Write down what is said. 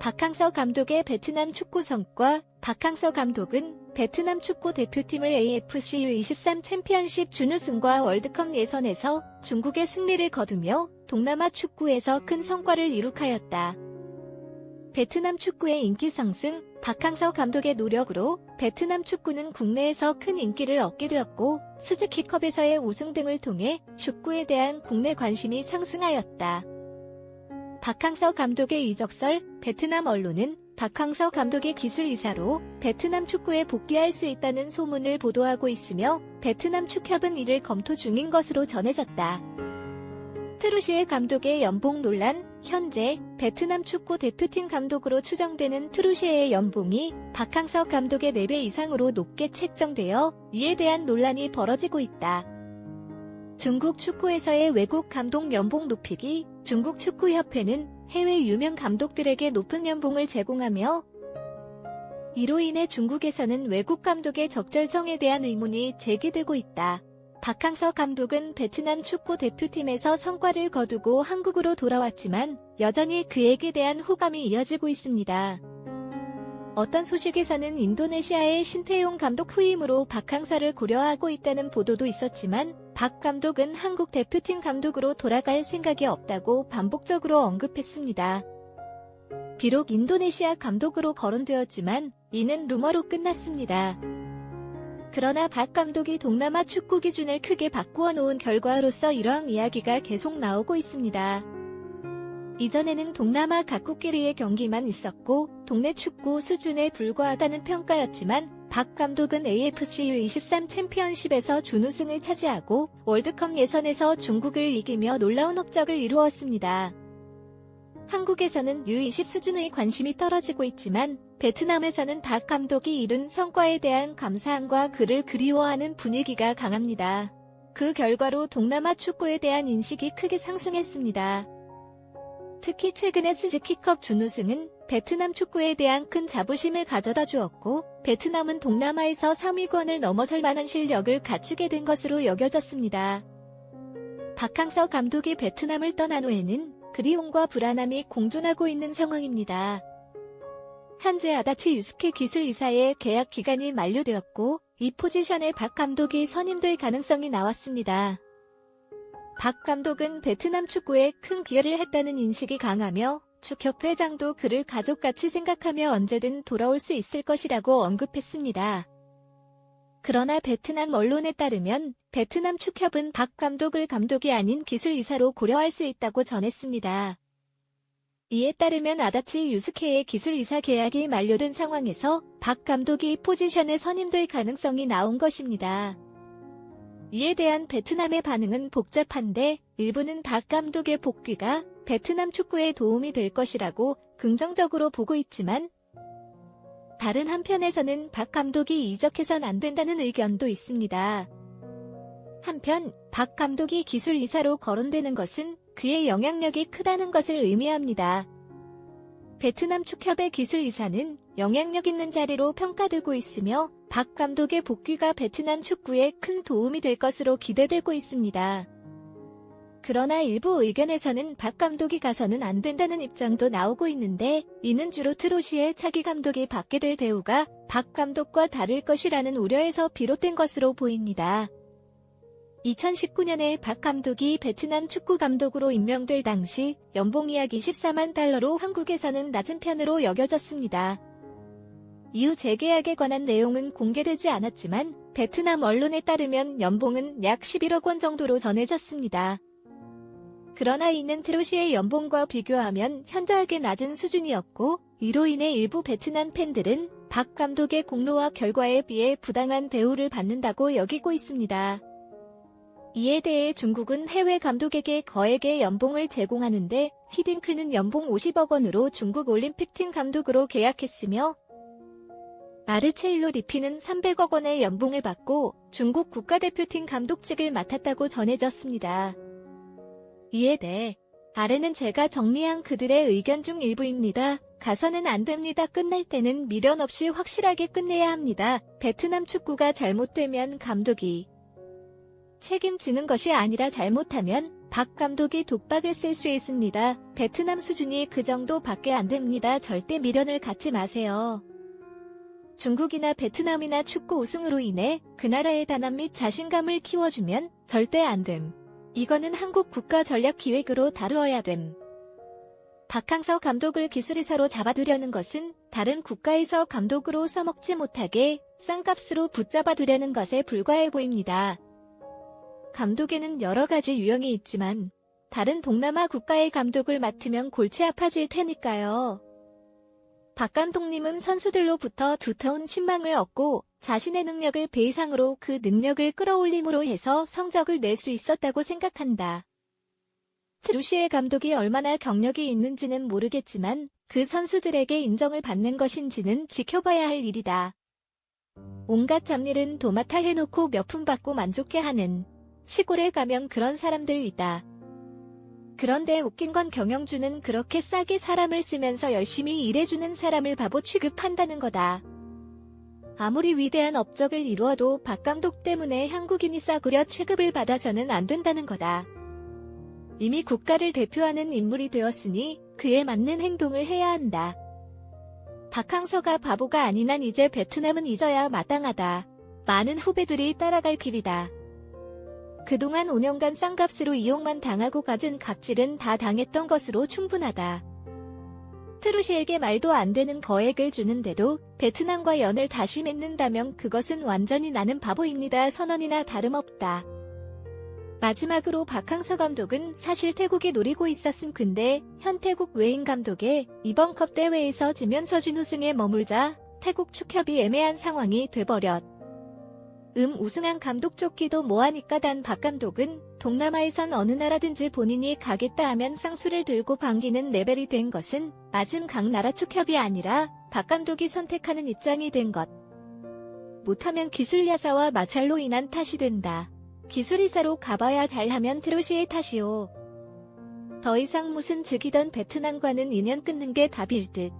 박항서 감독의 베트남 축구 성과 박항서 감독은 베트남 축구 대표팀을 AFC U23 챔피언십 준우승과 월드컵 예선에서 중국의 승리를 거두며 동남아 축구에서 큰 성과를 이룩하였다. 베트남 축구의 인기 상승, 박항서 감독의 노력으로 베트남 축구는 국내에서 큰 인기를 얻게 되었고 스즈키컵에서의 우승 등을 통해 축구에 대한 국내 관심이 상승하였다. 박항서 감독의 이적설, 베트남 언론은 박항서 감독의 기술 이사로 베트남 축구에 복귀할 수 있다는 소문을 보도하고 있으며 베트남 축협은 이를 검토 중인 것으로 전해졌다. 트루시에 감독의 연봉 논란, 현재 베트남 축구 대표팀 감독으로 추정되는 트루시에의 연봉이 박항서 감독의 4배 이상으로 높게 책정되어 이에 대한 논란이 벌어지고 있다. 중국 축구에서의 외국 감독 연봉 높이기 중국 축구협회는 해외 유명 감독들에게 높은 연봉을 제공하며 이로 인해 중국에서는 외국 감독의 적절성에 대한 의문이 제기되고 있다. 박항서 감독은 베트남 축구 대표팀에서 성과를 거두고 한국으로 돌아왔지만 여전히 그에게 대한 호감이 이어지고 있습니다. 어떤 소식에서는 인도네시아의 신태용 감독 후임으로 박항서를 고려하고 있다는 보도도 있었지만 박 감독은 한국 대표팀 감독으로 돌아갈 생각이 없다고 반복적으로 언급했습니다. 비록 인도네시아 감독으로 거론되었지만 이는 루머로 끝났습니다. 그러나 박 감독이 동남아 축구 기준을 크게 바꾸어 놓은 결과로서 이러한 이야기가 계속 나오고 있습니다. 이전에는 동남아 각국끼리의 경기만 있었고 동네 축구 수준에 불과하다는 평가였지만 박 감독은 AFC U23 챔피언십에서 준우승을 차지하고 월드컵 예선에서 중국을 이기며 놀라운 업적을 이루었습니다. 한국에서는 U20 수준의 관심이 떨어지고 있지만 베트남에서는 박 감독이 이룬 성과에 대한 감사함과 그를 그리워하는 분위기가 강합니다. 그 결과로 동남아 축구에 대한 인식이 크게 상승했습니다. 특히 최근의 스즈키컵 준우승은 베트남 축구에 대한 큰 자부심을 가져다 주었고 베트남은 동남아에서 3위권을 넘어설 만한 실력을 갖추게 된 것으로 여겨졌습니다. 박항서 감독이 베트남을 떠난 후에는 그리움과 불안함이 공존하고 있는 상황입니다. 현재 아다치 유스케 기술이사의 계약 기간이 만료되었고 이 포지션에 박 감독이 선임될 가능성이 나왔습니다. 박 감독은 베트남 축구에 큰 기여를 했다는 인식이 강하며 축협 회장도 그를 가족같이 생각하며 언제든 돌아올 수 있을 것이라고 언급했습니다. 그러나 베트남 언론에 따르면 베트남 축협은 박 감독을 감독이 아닌 기술이사로 고려할 수 있다고 전했습니다. 이에 따르면 아다치 유스케의 기술이사 계약이 만료된 상황에서 박 감독이 포지션에 선임될 가능성이 나온 것입니다. 이에 대한 베트남의 반응은 복잡한데 일부는 박 감독의 복귀가 베트남 축구에 도움이 될 것이라고 긍정적으로 보고 있지만 다른 한편에서는 박 감독이 이적해선 안 된다는 의견도 있습니다. 한편 박 감독이 기술 이사로 거론되는 것은 그의 영향력이 크다는 것을 의미합니다. 베트남 축협의 기술 이사는 영향력 있는 자리로 평가되고 있으며 박 감독의 복귀가 베트남 축구에 큰 도움이 될 것으로 기대되고 있습니다. 그러나 일부 의견에서는 박 감독이 가서는 안 된다는 입장도 나오고 있는데 이는 주로 트로시의 차기 감독이 받게 될 대우가 박 감독과 다를 것이라는 우려에서 비롯된 것으로 보입니다. 2019년에 박 감독이 베트남 축구 감독으로 임명될 당시 연봉이 약 24만 달러로 한국에서는 낮은 편으로 여겨졌습니다. 이후 재계약에 관한 내용은 공개되지 않았지만 베트남 언론에 따르면 연봉은 약 11억 원 정도로 전해졌습니다. 그러나 이는 트로시의 연봉과 비교하면 현저하게 낮은 수준이었고 이로 인해 일부 베트남 팬들은 박 감독의 공로와 결과에 비해 부당한 대우를 받는다고 여기고 있습니다. 이에 대해 중국은 해외 감독에게 거액의 연봉을 제공하는데 히딩크는 연봉 50억 원으로 중국 올림픽팀 감독으로 계약했으며 마르체일로 리피는 300억 원의 연봉을 받고 중국 국가대표팀 감독직을 맡았다고 전해졌습니다. 이에 대해 아래는 제가 정리한 그들의 의견 중 일부입니다. 가서는 안 됩니다. 끝날 때는 미련 없이 확실하게 끝내야 합니다. 베트남 축구가 잘못되면 감독이 책임지는 것이 아니라 잘못하면 박 감독이 독박을 쓸 수 있습니다. 베트남 수준이 그 정도밖에 안 됩니다. 절대 미련을 갖지 마세요. 중국이나 베트남이나 축구 우승으로 인해 그 나라의 단합 및 자신감을 키워주면 절대 안 됨. 이거는 한국 국가 전략 기획으로 다루어야 됨. 박항서 감독을 기술이사로 잡아두려는 것은 다른 국가에서 감독으로 써먹지 못하게 싼값으로 붙잡아두려는 것에 불과해 보입니다. 감독에는 여러 가지 유형이 있지만 다른 동남아 국가의 감독을 맡으면 골치 아파질 테니까요. 박 감독님은 선수들로부터 두터운 신망을 얻고 자신의 능력을 배 이상으로 그 능력을 끌어올림으로 해서 성적을 낼 수 있었다고 생각한다. 트루시의 감독이 얼마나 경력이 있는지는 모르겠지만 그 선수들에게 인정을 받는 것인지는 지켜봐야 할 일이다. 온갖 잡일은 도맡아 해놓고 몇 푼 받고 만족해 하는 시골에 가면 그런 사람들 있다. 그런데 웃긴 건 경영주는 그렇게 싸게 사람을 쓰면서 열심히 일해주는 사람을 바보 취급한다는 거다. 아무리 위대한 업적을 이루어도 박 감독 때문에 한국인이 싸구려 취급을 받아서는 안 된다는 거다. 이미 국가를 대표하는 인물이 되었으니 그에 맞는 행동을 해야 한다. 박항서가 바보가 아닌 한 이제 베트남은 잊어야 마땅하다. 많은 후배들이 따라갈 길이다. 그동안 5년간 싼값으로 이용만 당하고 가진 갑질은 다 당했던 것으로 충분하다. 트루시에게 말도 안 되는 거액을 주는데도 베트남과 연을 다시 맺는다면 그것은 완전히 나는 바보입니다 선언이나 다름없다. 마지막으로 박항서 감독은 사실 태국에 노리고 있었음 근데 현 태국 외인 감독의 이번 컵 대회에서 지면서 준우승에 머물자 태국 축협이 애매한 상황이 돼버렸. 음 우승한 감독 쫓기도 뭐하니까 단 박 감독은 동남아에선 어느 나라든지 본인이 가겠다 하면 쌍수를 들고 반기는 레벨이 된 것은 맞음 각 나라 축협이 아니라 박 감독이 선택하는 입장이 된 것. 못하면 기술 야사와 마찰로 인한 탓이 된다. 기술이사로 가봐야 잘하면 트로시의 탓이오. 더 이상 무슨 즉이던 베트남과는 인연 끊는 게 답일 듯.